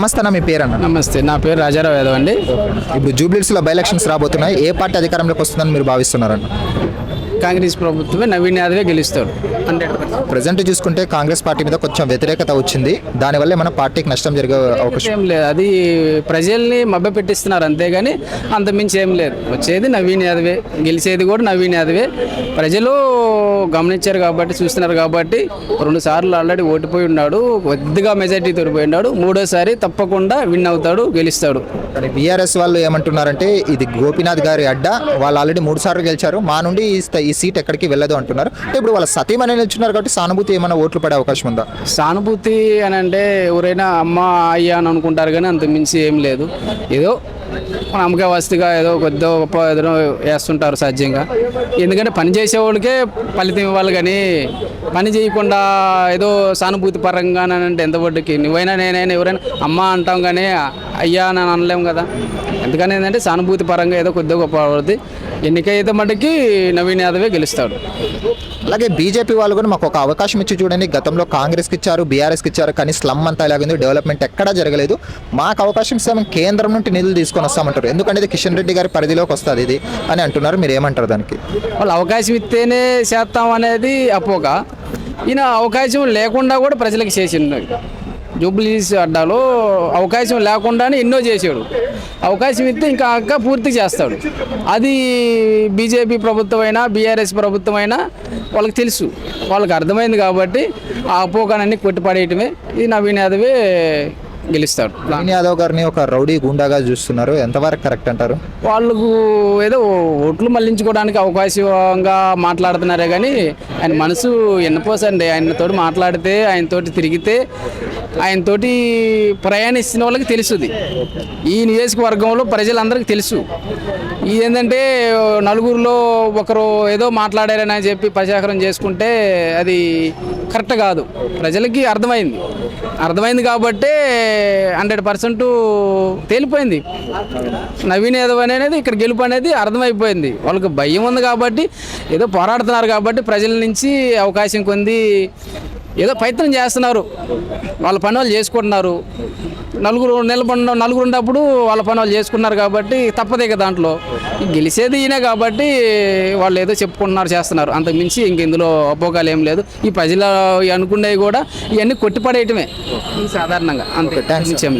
నమస్తే అన్న మీ పేరు అన్న నమస్తే నా పేరు రాజారావు యాదవ్ అండి. ఇప్పుడు జూబ్లీస్లో బై ఎలక్షన్స్ రాబోతున్నాయి. ఏ పార్టీ అధికారంలోకి వస్తుందని మీరు భావిస్తున్నారన్న? కాంగ్రెస్ ప్రభుత్వమే నవీన్ యాదవే హండ్రెడ్ పర్సెంట్. ప్రజెంట్ చూసుకుంటే కాంగ్రెస్ పార్టీ మీద కొంచెం వ్యతిరేకత వచ్చింది. దానివల్ల మన పార్టీకి నష్టం జరిగే అవకాశం. ఏం లేదు. అది ప్రజల్ని మభ్య పెట్టిస్తున్నారు అంతేగాని అంతమించి ఏం లేదు. వచ్చేది నవీన్ యాదవే గెలిచేది కూడా నవీన్ యాదవే. ప్రజలు గమనించారు కాబట్టి చూస్తున్నారు కాబట్టి రెండు సార్లు ఆల్రెడీ ఓడిపోయి ఉన్నాడు కొద్దిగా మెజార్టీ తోడిపోయినాడు మూడోసారి తప్పకుండా విన్ అవుతాడు గెలుస్తాడు. బీఆర్ఎస్ వాళ్ళు ఏమంటున్నారంటే ఇది గోపీనాథ్ గారి అడ్డ వాళ్ళు ఆల్రెడీ మూడు సార్లు గెలిచారు. మా నుండి ఈ సీట్ ఎక్కడికి వెళ్ళదు అంటున్నారు. అంటే ఇప్పుడు వాళ్ళ సతీమణి నిల్చున్నారు కాబట్టి సానుభూతి ఏమైనా ఓట్లు పడే అవకాశం ఉందా? సానుభూతి అని అంటే ఎవరైనా అమ్మ అయ్యా అని అనుకుంటారు కానీ అంత మించి ఏం లేదు. ఏదో నమ్మక వస్తుగా ఏదో కొద్దిగా గొప్ప ఏదో వేస్తుంటారు సాధ్యంగా ఎందుకంటే పని చేసేవాళ్ళకే ఫలితం ఇవ్వాలి కానీ పని చేయకుండా ఏదో సానుభూతి పరంగా అని అంటే ఎంతవడ్డుకి నువ్వైనా నేనైనా ఎవరైనా అమ్మ అంటాం కానీ అయ్యా అని అనలేము కదా. ఎందుకని ఏంటంటే సానుభూతి పరంగా ఏదో కొద్దిగా గొప్ప అవుతుంది ఎన్నికైతే మటుకి నవీన్ యాదవే గెలుస్తాడు. అలాగే బీజేపీ వాళ్ళు కూడా మాకు ఒక అవకాశం ఇచ్చి చూడండి. గతంలో కాంగ్రెస్కి ఇచ్చారు బీఆర్ఎస్కి ఇచ్చారు కానీ స్లమ్ అంతా ఇలాగింది డెవలప్మెంట్ ఎక్కడా జరగలేదు. మాకు అవకాశం ఇస్తే మేము కేంద్రం నుండి నిధులు తీసుకొని వస్తామంటారు. ఎందుకంటే ఇది కిషన్ రెడ్డి గారి పరిధిలోకి వస్తుంది ఇది అని అంటున్నారు. మీరు ఏమంటారు దానికి? వాళ్ళు అవకాశం ఇస్తేనే చేస్తాం అనేది అపోక ఈయన అవకాశం లేకుండా కూడా ప్రజలకు చేసిండు. జూబ్లీస్ అడ్డాలో అవకాశం లేకుండానే ఎన్నో చేశాడు. అవకాశం ఇస్తే ఇంకా ఇంకా పూర్తి చేస్తాడు. అది బీజేపీ ప్రభుత్వం అయినా బీఆర్ఎస్ ప్రభుత్వం అయినా వాళ్ళకి తెలుసు. వాళ్ళకి అర్థమైంది కాబట్టి ఆ అపోకానాన్ని కొట్టిపడేయటమే. ఇది నవీన్ యాదవే గెలుస్తాడు. నవీన్ యాదవ్ గారిని ఒక రౌడీ గుండాగా చూస్తున్నారు. ఎంతవరకు కరెక్ట్ అంటారు? వాళ్ళకు ఏదో ఓట్లు మళ్ళించుకోవడానికి అవకాశంగా మాట్లాడుతున్నారే కానీ ఆయన మనసు ఎన్నపోసండి. ఆయనతోటి మాట్లాడితే ఆయనతోటి తిరిగితే ఆయనతోటి ప్రయాణిస్తున్న వాళ్ళకి తెలుసుది. ఈ నియోజకవర్గంలో ప్రజలందరికీ తెలుసు. ఇది ఏంటంటే నలుగురిలో ఒకరు ఏదో మాట్లాడారని చెప్పి ప్రచారం చేసుకుంటే అది కరెక్ట్ కాదు. ప్రజలకి అర్థమైంది. అర్థమైంది కాబట్టే హండ్రెడ్ పర్సెంట్ తేలిపోయింది. నవీన్ యాదవ్ అనేది ఇక్కడ గెలుపు అనేది అర్థమైపోయింది. వాళ్ళకి భయం ఉంది కాబట్టి ఏదో పోరాడుతున్నారు కాబట్టి ప్రజల నుంచి అవకాశం పొంది ఏదో ప్రయత్నం చేస్తున్నారు. వాళ్ళ పని వాళ్ళు చేసుకుంటున్నారు. నలుగురు నిలబడిన నలుగురు ఉన్నప్పుడు వాళ్ళ పని వాళ్ళు చేసుకున్నారు కాబట్టి తప్పదే కదా దాంట్లో. గెలిచేది ఈయనే కాబట్టి వాళ్ళు ఏదో చెప్పుకుంటున్నారు చేస్తున్నారు. అంతకు మించి ఇంక ఇందులో అపోకాలు ఏం లేదు. ఈ ప్రజలు అనుకునేవి కూడా ఇవన్నీ కొట్టిపడేయటమే. సాధారణంగా. అంతే. మించి ఏం లేదు.